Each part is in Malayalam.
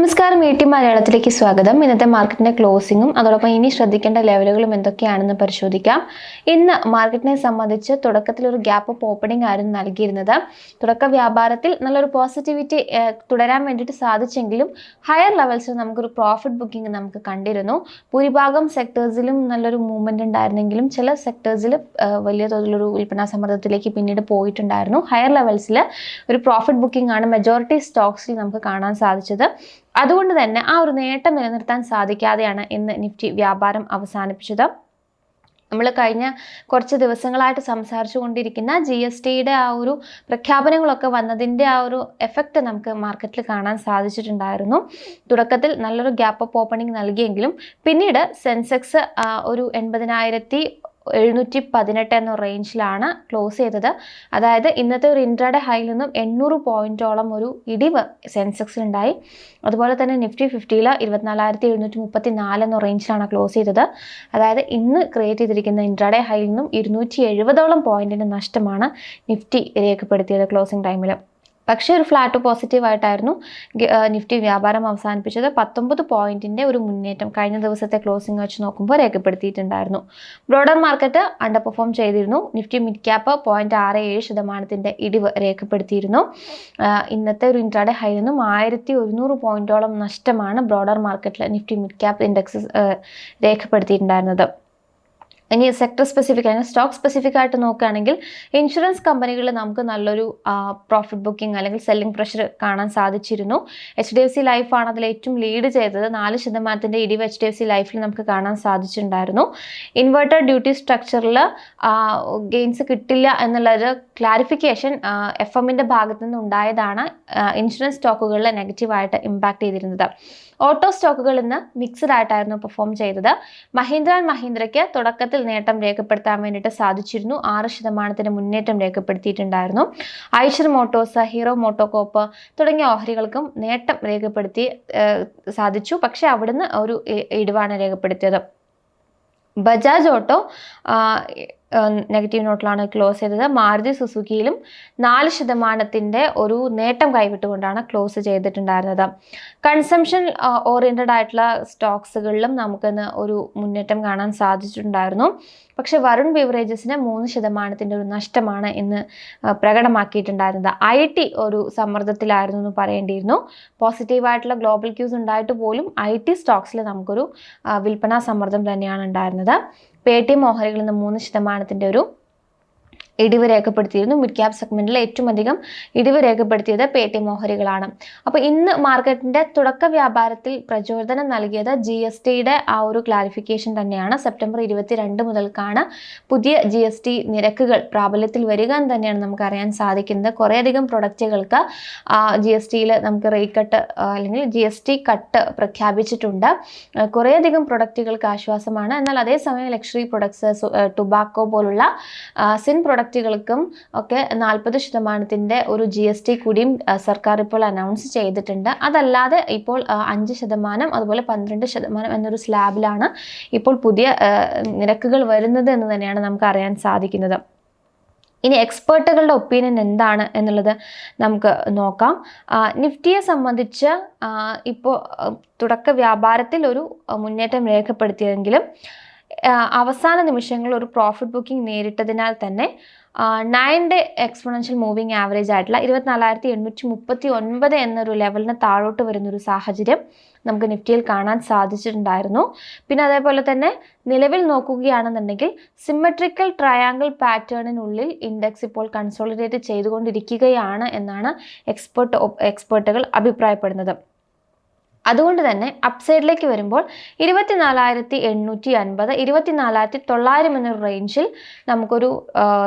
നമസ്കാരം വീട്ടി ടി മലയാളത്തിലേക്ക് സ്വാഗതം. ഇന്നത്തെ മാർക്കറ്റിന്റെ ക്ലോസിംഗും അതോടൊപ്പം ഇനി ശ്രദ്ധിക്കേണ്ട ലെവലുകളും എന്തൊക്കെയാണെന്ന് പരിശോധിക്കാം. ഇന്ന് മാർക്കറ്റിനെ സംബന്ധിച്ച് തുടക്കത്തിൽ ഒരു ഗ്യാപ്പ് ഓഫ് ഓപ്പണിംഗ് ആയിരുന്നു നൽകിയിരുന്നത്. തുടക്ക വ്യാപാരത്തിൽ നല്ലൊരു പോസിറ്റിവിറ്റി തുടരാൻ വേണ്ടിയിട്ട് സാധിച്ചെങ്കിലും ഹയർ ലെവൽസിൽ നമുക്കൊരു പ്രോഫിറ്റ് ബുക്കിംഗ് നമുക്ക് കണ്ടിരുന്നു. ഭൂരിഭാഗം സെക്ടേഴ്സിലും നല്ലൊരു മൂവ്മെന്റ് ഉണ്ടായിരുന്നെങ്കിലും ചില സെക്ടേഴ്സിൽ വലിയ തോതിലൊരു വിൽപ്പനാ സമ്മർദ്ദത്തിലേക്ക് പിന്നീട് പോയിട്ടുണ്ടായിരുന്നു. ഹയർ ലെവൽസിൽ ഒരു പ്രോഫിറ്റ് ബുക്കിംഗ് ആണ് മെജോറിറ്റി സ്റ്റോക്സിൽ നമുക്ക് കാണാൻ സാധിച്ചത്. അതുകൊണ്ട് തന്നെ ആ ഒരു നേട്ടം നിലനിർത്താൻ സാധിക്കാതെയാണ് ഇന്ന് നിഫ്റ്റി വ്യാപാരം അവസാനിപ്പിച്ചത്. നമ്മൾ കഴിഞ്ഞ കുറച്ച് ദിവസങ്ങളായിട്ട് സംസാരിച്ചു കൊണ്ടിരിക്കുന്ന ജി എസ് ടിയുടെ ആ ഒരു പ്രഖ്യാപനങ്ങളൊക്കെ വന്നതിന്റെ ആ ഒരു എഫക്റ്റ് നമുക്ക് മാർക്കറ്റിൽ കാണാൻ സാധിച്ചിട്ടുണ്ടായിരുന്നു. തുടക്കത്തിൽ നല്ലൊരു ഗ്യാപ്പ് അപ്പ് ഓപ്പണിംഗ് നൽകിയെങ്കിലും പിന്നീട് സെൻസെക്സ് ഒരു എൺപതിനായിരത്തി എഴുന്നൂറ്റി പതിനെട്ട് എന്ന റേഞ്ചിലാണ് ക്ലോസ് ചെയ്തത്. അതായത് ഇന്നത്തെ ഒരു ഇൻട്രാഡേ ഹൈയിൽ നിന്നും എണ്ണൂറ് പോയിന്റോളം ഒരു ഇടിവ് സെൻസെക്സിൽ ഉണ്ടായി. അതുപോലെ തന്നെ നിഫ്റ്റി ഫിഫ്റ്റിയിൽ ഇരുപത്തിനാലായിരത്തി എഴുന്നൂറ്റി മുപ്പത്തി നാല് എന്ന റേഞ്ചിലാണ് ക്ലോസ് ചെയ്തത്. അതായത് ഇന്ന് ക്രിയേറ്റ് ചെയ്തിരിക്കുന്ന ഇൻട്രാഡേ ഹൈയിൽ നിന്നും ഇരുന്നൂറ്റി എഴുപതോളം പോയിന്റിന്റെ നഷ്ടമാണ് നിഫ്റ്റി രേഖപ്പെടുത്തിയത് ക്ലോസിംഗ് ടൈമിൽ പക്ഷേ ഒരു ഫ്ലാറ്റ് പോസിറ്റീവ് ആയിട്ടായിരുന്നു നിഫ്റ്റി വ്യാപാരം അവസാനിപ്പിച്ചത്. പത്തൊമ്പത് പോയിന്റിന്റെ ഒരു മുന്നേറ്റം കഴിഞ്ഞ ദിവസത്തെ ക്ലോസിംഗ് വെച്ച് നോക്കുമ്പോൾ രേഖപ്പെടുത്തിയിട്ടുണ്ടായിരുന്നു. ബ്രോഡർ മാർക്കറ്റ് അണ്ടർ പെർഫോം ചെയ്തിരുന്നു. നിഫ്റ്റി മിഡ് ക്യാപ്പ് പോയിന്റ് ആറ് ഏഴ് ശതമാനത്തിന്റെ ഇടിവ് രേഖപ്പെടുത്തിയിരുന്നു. ഇന്നത്തെ ഒരു ഇൻട്രാഡേ ഹൈ നിന്നും ആയിരത്തി ഒരുന്നൂറ് പോയിന്റോളം നഷ്ടമാണ് ബ്രോഡർ മാർക്കറ്റിൽ നിഫ്റ്റി മിഡ് ക്യാപ്പ് ഇൻഡെക്സ് രേഖപ്പെടുത്തിയിട്ടുണ്ടായിരുന്നത്. ഇനി സെക്ടർ സ്പെസിഫിക് അല്ലെങ്കിൽ സ്റ്റോക്ക് സ്പെസിഫിക് ആയിട്ട് നോക്കുകയാണെങ്കിൽ ഇൻഷുറൻസ് കമ്പനികളിൽ നമുക്ക് നല്ലൊരു പ്രോഫിറ്റ് ബുക്കിംഗ് അല്ലെങ്കിൽ സെല്ലിംഗ് പ്രഷർ കാണാൻ സാധിച്ചിരുന്നു. എച്ച് ഡി എഫ് സി ലൈഫാണ് അതിൽ ഏറ്റവും ലീഡ് ചെയ്തത്. നാല് ശതമാനത്തിന്റെ ഇടിവ് എച്ച് ഡി എഫ് സി ലൈഫിൽ നമുക്ക് കാണാൻ സാധിച്ചിട്ടുണ്ടായിരുന്നു. ഇൻവേർട്ടർ ഡ്യൂട്ടി സ്ട്രക്ചറിൽ ഗെയിൻസ് കിട്ടില്ല എന്നുള്ളൊരു ക്ലാരിഫിക്കേഷൻ എഫ് എമ്മിന്റെ ഭാഗത്തു നിന്ന് ഉണ്ടായതാണ് ഇൻഷുറൻസ് സ്റ്റോക്കുകളിൽ നെഗറ്റീവായിട്ട് ഇമ്പാക്ട് ചെയ്തിരുന്നത്. ഓട്ടോ സ്റ്റോക്കുകൾ ഇന്ന് മിക്സഡ് ആയിട്ടായിരുന്നു പെർഫോം ചെയ്തത്. മഹീന്ദ്ര ആൻഡ് മഹീന്ദ്രയ്ക്ക് തുടക്കത്തിൽ നേട്ടം രേഖപ്പെടുത്താൻ വേണ്ടിയിട്ട് സാധിച്ചിരുന്നു. ആറ് ശതമാനത്തിന് മുന്നേറ്റം രേഖപ്പെടുത്തിയിട്ടുണ്ടായിരുന്നു. ഐഷർ മോട്ടോഴ്സ് ഹീറോ മോട്ടോകോപ്പ് തുടങ്ങിയ ഓഹരികൾക്കും നേട്ടം രേഖപ്പെടുത്തി സാധിച്ചു. പക്ഷെ അവിടുന്ന് ഒരു ഇടിവാണ് രേഖപ്പെടുത്തിയത്. ബജാജ് ഓട്ടോ നെഗറ്റീവ് നോട്ടിലാണ് ക്ലോസ് ചെയ്തത്. മാരുതി സുസുക്കിയിലും നാല് ശതമാനത്തിന്റെ ഒരു നേട്ടം കൈവിട്ടുകൊണ്ടാണ് ക്ലോസ് ചെയ്തിട്ടുണ്ടായിരുന്നത്. കൺസംഷൻ ഓറിയന്റഡ് ആയിട്ടുള്ള സ്റ്റോക്സുകളിലും നമുക്കിന്ന് ഒരു മുന്നേറ്റം കാണാൻ സാധിച്ചിട്ടുണ്ടായിരുന്നു. പക്ഷെ വരുൺ ബിവറേജസിന് മൂന്ന് ശതമാനത്തിന്റെ ഒരു നഷ്ടമാണ് ഇന്ന് പ്രകടമാക്കിയിട്ടുണ്ടായിരുന്നത്. ഐ ടി ഒരു സമ്മർദ്ദത്തിലായിരുന്നു എന്ന് പറയേണ്ടിയിരുന്നു. പോസിറ്റീവായിട്ടുള്ള ഗ്ലോബൽ ക്യൂസ് ഉണ്ടായിട്ട് പോലും ഐ ടി സ്റ്റോക്സിൽ നമുക്കൊരു വിൽപ്പനാ സമ്മർദ്ദം തന്നെയാണ് ഉണ്ടായിരുന്നത്. പേ ടി എം ഓഹരികളിൽ നിന്ന് മൂന്ന് ശതമാനത്തിന്റെ ഒരു ഇടിവ് രേഖപ്പെടുത്തിയിരുന്നു. മിഡ് ക്യാപ് സെഗ്മെന്റിൽ ഏറ്റവും അധികം ഇടിവ് രേഖപ്പെടുത്തിയത് പേ ടി എം ഓഹരികളാണ്. അപ്പോൾ ഇന്ന് മാർക്കറ്റിന്റെ തുടക്ക വ്യാപാരത്തിൽ പ്രചോദനം നൽകിയത് ജി എസ് ടിയുടെ ആ ഒരു ക്ലാരിഫിക്കേഷൻ തന്നെയാണ്. സെപ്റ്റംബർ ഇരുപത്തിരണ്ട് മുതൽക്കാണ് പുതിയ ജി എസ് ടി നിരക്കുകൾ പ്രാബല്യത്തിൽ വരിക എന്ന് തന്നെയാണ് നമുക്ക് അറിയാൻ സാധിക്കുന്നത്. കുറേയധികം പ്രൊഡക്റ്റുകൾക്ക് ജി എസ് ടിയിൽ നമുക്ക് റേറ്റ് കട്ട് അല്ലെങ്കിൽ ജി എസ് ടി കട്ട് പ്രഖ്യാപിച്ചിട്ടുണ്ട്. കുറേയധികം പ്രൊഡക്റ്റുകൾക്ക് ആശ്വാസമാണ്. എന്നാൽ അതേസമയം ലക്ഷറി പ്രൊഡക്ട്സ് ടുബാക്കോ പോലുള്ള സിൻ പ്രൊഡക്റ്റ് പ്രൊഡക്റ്റുകൾക്കും ഒക്കെ നാൽപ്പത് ശതമാനത്തിന്റെ ഒരു ജി എസ് ടി കൂടിയും സർക്കാർ ഇപ്പോൾ അനൗൺസ് ചെയ്തിട്ടുണ്ട്. അതല്ലാതെ ഇപ്പോൾ അഞ്ച് ശതമാനം അതുപോലെ പന്ത്രണ്ട് ശതമാനം എന്നൊരു സ്ലാബിലാണ് ഇപ്പോൾ പുതിയ നിരക്കുകൾ വരുന്നത് എന്ന് തന്നെയാണ് നമുക്ക് അറിയാൻ സാധിക്കുന്നത്. ഇനി എക്സ്പേർട്ടുകളുടെ ഒപ്പീനിയൻ എന്താണ് എന്നുള്ളത് നമുക്ക് നോക്കാം. നിഫ്റ്റിയെ സംബന്ധിച്ച് ഇപ്പോൾ തുടക്ക വ്യാപാരത്തിൽ ഒരു മുന്നേറ്റം രേഖപ്പെടുത്തിയെങ്കിലും അവസാന നിമിഷങ്ങളിൽ ഒരു പ്രോഫിറ്റ് ബുക്കിംഗ് നേരിട്ടതിനാൽ തന്നെ nine day exponential moving average ആയിട്ടുള്ള ഇരുപത്തിനാലായിരത്തി എണ്ണൂറ്റി മുപ്പത്തി ഒൻപത് എന്നൊരു ലെവലിന് താഴോട്ട് വരുന്നൊരു സാഹചര്യം നമുക്ക് നിഫ്റ്റിയിൽ കാണാൻ സാധിച്ചിട്ടുണ്ടായിരുന്നു. പിന്നെ അതേപോലെ തന്നെ നിലവിൽ നോക്കുകയാണെന്നുണ്ടെങ്കിൽ സിമ്മട്രിക്കൽ ട്രയാങ്കിൾ പാറ്റേണിനുള്ളിൽ ഇൻഡെക്സ് ഇപ്പോൾ കൺസോളിഡേറ്റ് ചെയ്തുകൊണ്ടിരിക്കുകയാണ് എന്നാണ് എക്സ്പേർട്ട് എക്സ്പേർട്ടുകൾ അഭിപ്രായപ്പെടുന്നത്. അതുകൊണ്ട് തന്നെ അപ്സൈഡിലേക്ക് വരുമ്പോൾ ഇരുപത്തിനാലായിരത്തി എണ്ണൂറ്റി അൻപത് ഇരുപത്തിനാലായിരത്തി തൊള്ളായിരം എന്ന റേഞ്ചിൽ നമുക്കൊരു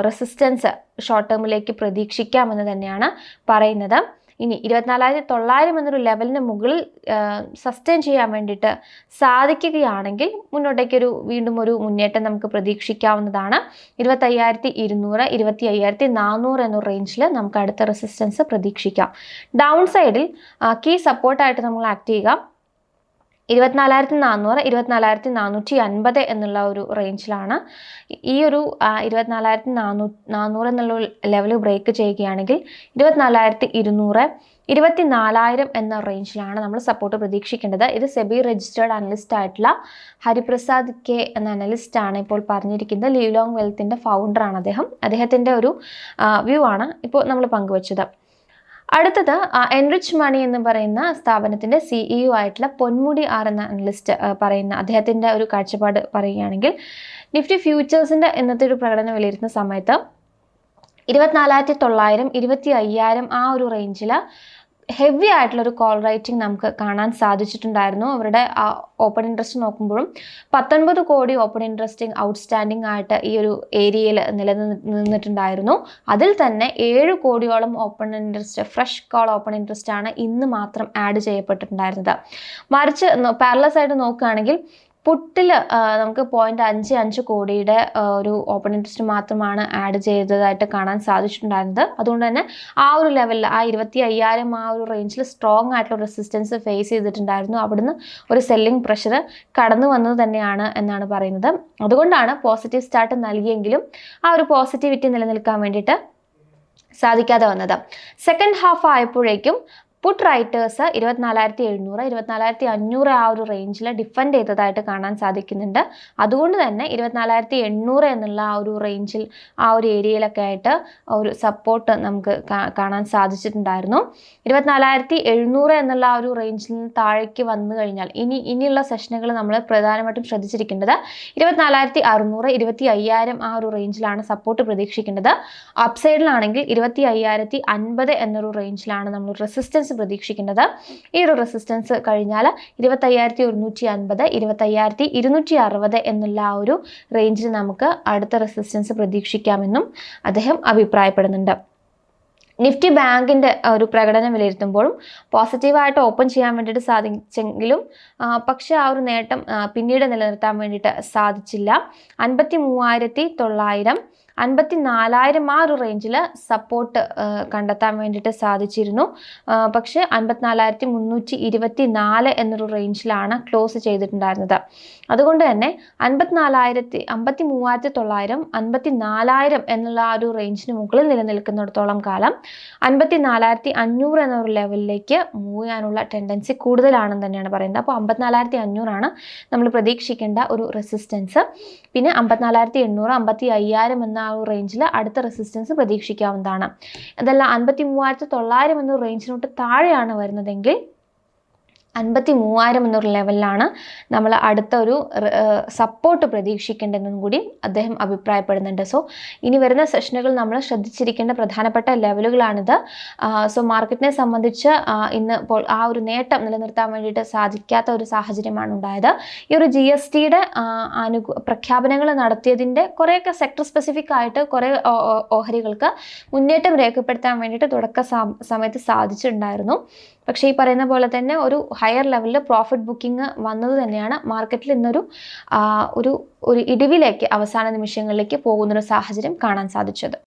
റെസിസ്റ്റൻസ് ഷോർട്ട് ടേമിലേക്ക് പ്രതീക്ഷിക്കാമെന്ന് തന്നെയാണ് പറയുന്നത്. ഇനി ഇരുപത്തിനാലായിരത്തി തൊള്ളായിരം എന്നൊരു ലെവലിന് മുകളിൽ സസ്റ്റെയിൻ ചെയ്യാൻ വേണ്ടിയിട്ട് സാധിക്കുകയാണെങ്കിൽ മുന്നോട്ടേക്കൊരു വീണ്ടും ഒരു മുന്നേറ്റം നമുക്ക് പ്രതീക്ഷിക്കാവുന്നതാണ്. ഇരുപത്തയ്യായിരത്തി ഇരുന്നൂറ് ഇരുപത്തി അയ്യായിരത്തി നാനൂറ് എന്ന റേഞ്ചിൽ നമുക്ക് അടുത്ത റെസിസ്റ്റൻസ് പ്രതീക്ഷിക്കാം. ഡൗൺ സൈഡിൽ കീ സപ്പോർട്ടായിട്ട് നമ്മൾ ആക്ട് ചെയ്യുക. ഇരുപത്തിനാലായിരത്തി നാനൂറ് ഇരുപത്തിനാലായിരത്തി നാനൂറ്റി അൻപത് എന്നുള്ള ഒരു റേഞ്ചിലാണ് ഈ ഒരു ഇരുപത്തിനാലായിരത്തി നാനൂ നാനൂറ് എന്നുള്ള ലെവൽ ബ്രേക്ക് ചെയ്യുകയാണെങ്കിൽ ഇരുപത്തിനാലായിരത്തി ഇരുന്നൂറ് ഇരുപത്തി നാലായിരം എന്ന റേഞ്ചിലാണ് നമ്മൾ സപ്പോർട്ട് പ്രതീക്ഷിക്കേണ്ടത്. ഇത് സെബി രജിസ്റ്റേർഡ് അനലിസ്റ്റ് ആയിട്ടുള്ള ഹരിപ്രസാദ് കെ എന്ന അനലിസ്റ്റ് ആണ് ഇപ്പോൾ പറഞ്ഞിരിക്കുന്നത്. ലീവ് ലോങ് വെൽത്തിന്റെ ഫൗണ്ടറാണ് അദ്ദേഹം. അദ്ദേഹത്തിന്റെ ഒരു വ്യൂ ആണ് ഇപ്പോൾ നമ്മൾ പങ്കുവച്ചത്. അടുത്തത് എൻറിച്ച് മണി എന്ന് പറയുന്ന സ്ഥാപനത്തിന്റെ സിഇഒ ആയിട്ടുള്ള പൊന്മുടി ആർ എന്ന അനലിസ്റ്റ് പറയുന്ന അദ്ദേഹത്തിന്റെ ഒരു കാഴ്ചപ്പാട് പറയുകയാണെങ്കിൽ നിഫ്റ്റി ഫ്യൂച്ചേഴ്സിന്റെ ഇന്നത്തെ ഒരു പ്രകടനം വിലയിരുത്തുന്ന സമയത്ത് ഇരുപത്തിനാലായിരത്തി തൊള്ളായിരം ഇരുപത്തി അയ്യായിരം ആ ഒരു റേഞ്ചിൽ ഹെവി ആയിട്ടുള്ള ഒരു കോൾ റൈറ്റിംഗ് നമുക്ക് കാണാൻ സാധിച്ചിട്ടുണ്ടായിരുന്നു. അവരുടെ ആ ഓപ്പൺ ഇൻട്രസ്റ്റ് നോക്കുമ്പോഴും പത്തൊൻപത് കോടി ഓപ്പൺ ഇൻട്രസ്റ്റിംഗ് ഔട്ട്സ്റ്റാൻഡിംഗ് ആയിട്ട് ഈ ഒരു ഏരിയയിൽ നിലനിന്നിട്ടുണ്ടായിരുന്നു അതിൽ തന്നെ ഏഴ് കോടിയോളം open interest fresh call open interest ആണ് ഇന്ന് മാത്രം ആഡ് ചെയ്യപ്പെട്ടിട്ടുണ്ടായിരുന്നത്. മറിച്ച് പാരലസ് ആയിട്ട് നോക്കുകയാണെങ്കിൽ പുട്ടിൽ നമുക്ക് പോയിന്റ് അഞ്ച് അഞ്ച് കോടിയുടെ ഒരു ഓപ്പൺ ഇൻട്രസ്റ്റ് മാത്രമാണ് ആഡ് ചെയ്തതായിട്ട് കാണാൻ സാധിച്ചിട്ടുണ്ടായിരുന്നത്. അതുകൊണ്ട് തന്നെ ആ ഒരു ലെവലിൽ ആ ഇരുപത്തി അയ്യായിരം ആ ഒരു റേഞ്ചിൽ സ്ട്രോങ് ആയിട്ടുള്ള റെസിസ്റ്റൻസ് ഫേസ് ചെയ്തിട്ടുണ്ടായിരുന്നു. അവിടുന്ന് ഒരു സെല്ലിംഗ് പ്രഷർ കടന്നു വന്നത് തന്നെയാണ് എന്നാണ് പറയുന്നത്. അതുകൊണ്ടാണ് പോസിറ്റീവ് സ്റ്റാർട്ട് നൽകിയെങ്കിലും ആ ഒരു പോസിറ്റിവിറ്റി നിലനിൽക്കാൻ വേണ്ടിയിട്ട് സാധിക്കാതെ വന്നത്. സെക്കൻഡ് ഹാഫ് ആയപ്പോഴേക്കും പുട്ട് റൈറ്റേഴ്സ് ഇരുപത്തിനാലായിരത്തി എഴുന്നൂറ് ഇരുപത്തിനാലായിരത്തി അഞ്ഞൂറ് ആ ഒരു റേഞ്ചിൽ ഡിഫെൻഡ് ചെയ്തതായിട്ട് കാണാൻ സാധിക്കുന്നുണ്ട്. അതുകൊണ്ട് തന്നെ ഇരുപത്തിനാലായിരത്തി എണ്ണൂറ് എന്നുള്ള ആ ഒരു റേഞ്ചിൽ ആ ഒരു ഏരിയയിലൊക്കെ ആയിട്ട് ഒരു സപ്പോർട്ട് നമുക്ക് കാണാൻ സാധിച്ചിട്ടുണ്ടായിരുന്നു. ഇരുപത്തിനാലായിരത്തി എഴുന്നൂറ് എന്നുള്ള ആ ഒരു റേഞ്ചിൽ നിന്ന് താഴേക്ക് വന്നു കഴിഞ്ഞാൽ ഇനി ഇനിയുള്ള സെഷനുകൾ നമ്മൾ പ്രധാനമായിട്ടും ശ്രദ്ധിച്ചിരിക്കേണ്ടത് ഇരുപത്തിനാലായിരത്തി അറുന്നൂറ് ഇരുപത്തി അയ്യായിരം ആ ഒരു റേഞ്ചിലാണ് സപ്പോർട്ട് പ്രതീക്ഷിക്കേണ്ടത്. അപ്സൈഡിലാണെങ്കിൽ ഇരുപത്തി അയ്യായിരത്തി അൻപത് എന്നൊരു റേഞ്ചിലാണ് നമ്മൾ റെസിസ്റ്റൻസ് പ്രതീക്ഷിക്കേണ്ടത് ഈ ഒരു റെസിസ്റ്റൻസ് കഴിഞ്ഞാൽ ഇരുപത്തയ്യായിരത്തി ഒരുന്നൂറ്റി അൻപത് ഇരുപത്തയ്യായിരത്തി ഇരുന്നൂറ്റി അറുപത് എന്നുള്ള ആ ഒരു റേഞ്ചിൽ നമുക്ക് അടുത്ത റെസിസ്റ്റൻസ് പ്രതീക്ഷിക്കാമെന്നും അദ്ദേഹം അഭിപ്രായപ്പെടുന്നുണ്ട്. നിഫ്റ്റി ബാങ്കിന്റെ ഒരു പ്രകടനം വിലയിരുത്തുമ്പോഴും പോസിറ്റീവായിട്ട് ഓപ്പൺ ചെയ്യാൻ വേണ്ടിയിട്ട് സാധിച്ചെങ്കിലും പക്ഷേ ആ ഒരു നേട്ടം പിന്നീട് നിലനിർത്താൻ വേണ്ടിയിട്ട് സാധിച്ചില്ല. അൻപത്തി മൂവായിരത്തി തൊള്ളായിരം അൻപത്തി നാലായിരം ആ ഒരു റേഞ്ചിൽ സപ്പോർട്ട് കണ്ടെത്താൻ വേണ്ടിയിട്ട് സാധിച്ചിരുന്നു. പക്ഷേ അൻപത്തിനാലായിരത്തി മുന്നൂറ്റി ഇരുപത്തി നാല് എന്നൊരു റേഞ്ചിലാണ് ക്ലോസ് ചെയ്തിട്ടുണ്ടായിരുന്നത്. അതുകൊണ്ട് തന്നെ അൻപത്തിനാലായിരത്തി അമ്പത്തി മൂവായിരത്തി തൊള്ളായിരം അൻപത്തി നാലായിരം എന്നുള്ള ആ ഒരു റേഞ്ചിന് മുകളിൽ നിലനിൽക്കുന്നിടത്തോളം കാലം അൻപത്തി നാലായിരത്തി അഞ്ഞൂറ് എന്നൊരു ലെവലിലേക്ക് മൂവാനുള്ള ടെൻഡൻസി കൂടുതലാണെന്ന് തന്നെയാണ് പറയുന്നത്. അപ്പോൾ അമ്പത്തിനാലായിരത്തി അഞ്ഞൂറാണ് നമ്മൾ പ്രതീക്ഷിക്കേണ്ട ഒരു റെസിസ്റ്റൻസ് പിന്നെ അമ്പത്തിനാലായിരത്തി എണ്ണൂറ് അമ്പത്തി അയ്യായിരം എന്ന ആ ഒരു റേഞ്ചിൽ അടുത്ത റെസിസ്റ്റൻസ് പ്രതീക്ഷിക്കാവുന്നതാണ്. അതല്ല അൻപത്തി മൂവായിരത്തി തൊള്ളായിരം എന്ന റേഞ്ചിനോട്ട് താഴെയാണ് വരുന്നതെങ്കിൽ അൻപത്തി മൂവായിരം എന്നൊരു ലെവലിലാണ് നമ്മൾ അടുത്ത ഒരു സപ്പോർട്ട് പ്രതീക്ഷിക്കേണ്ടതെന്നും കൂടി അദ്ദേഹം അഭിപ്രായപ്പെടുന്നുണ്ട്. സോ ഇനി വരുന്ന സെഷനുകൾ നമ്മൾ ശ്രദ്ധിച്ചിരിക്കേണ്ട പ്രധാനപ്പെട്ട ലെവലുകളാണിത്. സോ മാർക്കറ്റിനെ സംബന്ധിച്ച് ഇന്ന് ഇപ്പോൾ ആ ഒരു നേട്ടം നിലനിർത്താൻ വേണ്ടിയിട്ട് സാധിക്കാത്ത ഒരു സാഹചര്യമാണ് ഉണ്ടായത്. ഈ ഒരു ജി എസ് ടിയുടെ അനു പ്രഖ്യാപനങ്ങൾ നടത്തിയതിന്റെ കുറേയൊക്കെ സെക്ടർ സ്പെസിഫിക് ആയിട്ട് കുറേ ഓഹരികൾക്ക് മുന്നേറ്റം രേഖപ്പെടുത്താൻ വേണ്ടിയിട്ട് തുടക്ക സമയത്ത് സാധിച്ചിട്ടുണ്ടായിരുന്നു. പക്ഷേ ഈ പറയുന്ന പോലെ തന്നെ ഒരു ഹയർ ലെവലിൽ പ്രോഫിറ്റ് ബുക്കിംഗ് വന്നത് തന്നെയാണ് മാർക്കറ്റിൽ ഇന്നൊരു ഒരു ഒരു ഇടിവിലേക്ക് അവസാന നിമിഷങ്ങളിലേക്ക് പോകുന്നൊരു സാഹചര്യം കാണാൻ സാധിച്ചത്.